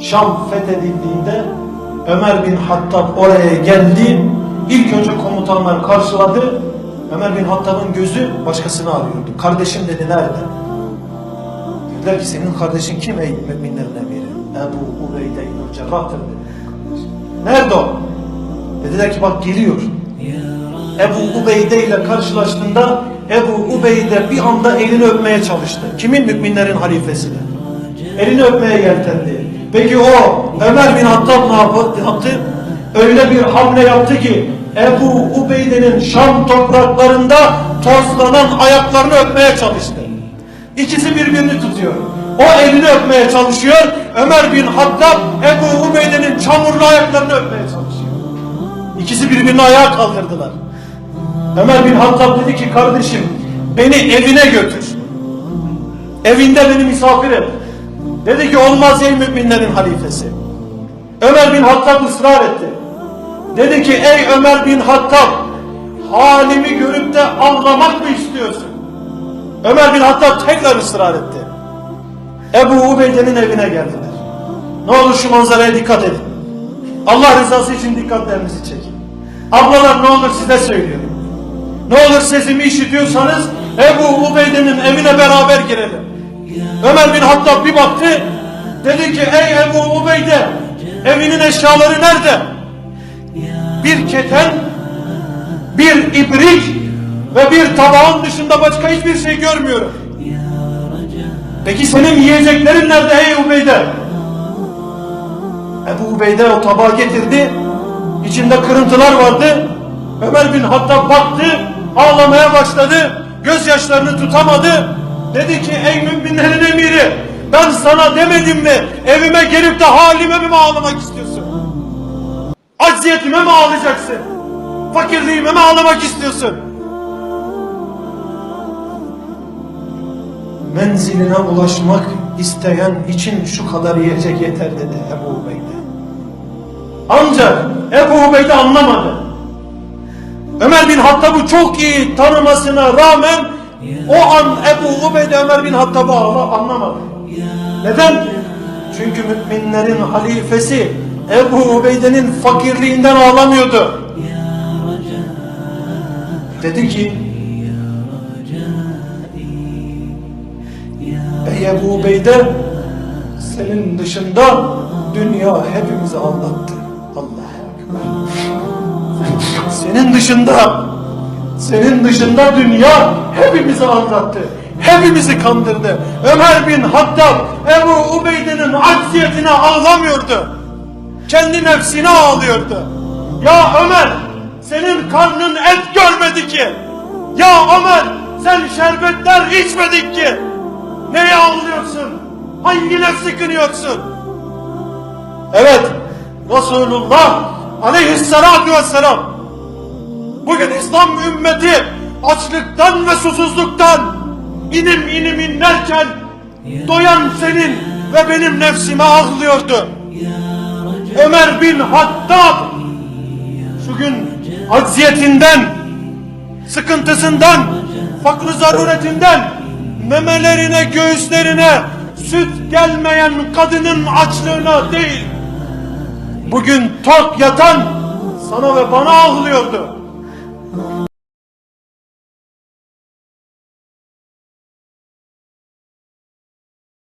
Şam fethedildiğinde Ömer bin Hattab oraya geldi. İlk önce komutanlar karşıladı. Ömer bin Hattab'ın gözü başkasını arıyordu. Kardeşim dedi nerede? Dediler ki senin kardeşin kim ey müminlerin emiri? Ebu Ubeyde İbn Cerrah'tır dedi. Nerede o? Dediler ki bak geliyor. Ebu Ubeyde ile karşılaştığında Ebu Ubeyde bir anda elini öpmeye çalıştı. Kimin? Müminlerin halifesini. Elini öpmeye yeltendi. Peki o Ömer bin Hattab ne yaptı? Öyle bir hamle yaptı ki Ebu Ubeyde'nin Şam topraklarında tozlanan ayaklarını öpmeye çalıştı. İkisi birbirini tutuyor. O elini öpmeye çalışıyor. Ömer bin Hattab Ebu Ubeyde'nin çamurlu ayaklarını öpmeye çalışıyor. İkisi birbirini ayağa kaldırdılar. Ömer bin Hattab dedi ki kardeşim beni evine götür. Evinde beni misafir et. Dedi ki olmaz ey müminlerin halifesi. Ömer bin Hattab ısrar etti. Dedi ki ey Ömer bin Hattab halimi görüp de ağlamak mı istiyorsun? Ömer bin Hattab tekrar ısrar etti. Ebu Ubeyde'nin evine geldiler. Ne olur şu manzaraya dikkat edin. Allah rızası için dikkatlerinizi çekin. Ablalar ne olur size söylüyorum. Ne olur sesimi işitiyorsanız Ebu Ubeyde'nin evine beraber girelim. Ömer bin Hattab bir baktı. Dedi ki ey Ebu Ubeyde evinin eşyaları nerede? Bir keten, bir ibrik ve bir tabağın dışında başka hiçbir şey görmüyorum. Peki senin yiyeceklerin nerede ey Ubeyde? Ebu Ubeyde o tabağı getirdi. İçinde kırıntılar vardı. Ömer bin Hattab baktı, ağlamaya başladı. Gözyaşlarını tutamadı. Dedi ki ey müminlerin emiri ben sana demedim mi evime gelip de halime mi ağlamak istiyorsun? Acziyetime mi ağlayacaksın? Fakirliğime mi ağlamak istiyorsun? Menziline ulaşmak isteyen için şu kadar yiyecek yeter dedi Ebu Ubeyde. Ancak Ebu Ubeyde anlamadı. Ömer bin Hattab'ı çok iyi tanımasına rağmen o an Ebu Ubeyde Ömer bin Hattab'ı anlamadı. Neden? Çünkü müminlerin halifesi Ebu Ubeyde'nin fakirliğinden ağlamıyordu. Dedi ki Ey Ebu Ubeyde senin dışında dünya hepimizi aldattı. Ekber. Senin dışında senin dışında dünya hepimizi aldattı. Hepimizi kandırdı. Ömer bin Hattab Ebu Ubeyde'nin acziyetine ağlamıyordu. Kendi nefsine ağlıyordu. Ya Ömer senin karnın et görmedi ki. Ya Ömer sen şerbetler içmedin ki. Neye ağlıyorsun? Hangi nefsi kınıyorsun? Evet, Resulullah aleyhissalatu vesselam bugün İslam ümmeti açlıktan ve susuzluktan inim inim inlerken doyan senin ve benim nefsime ağlıyordu. Ömer bin Hattab şu gün acziyetinden, sıkıntısından, fakr zaruretinden memelerine, göğüslerine süt gelmeyen kadının açlığına değil, bugün tok yatan sana ve bana ağlıyordu. Oh.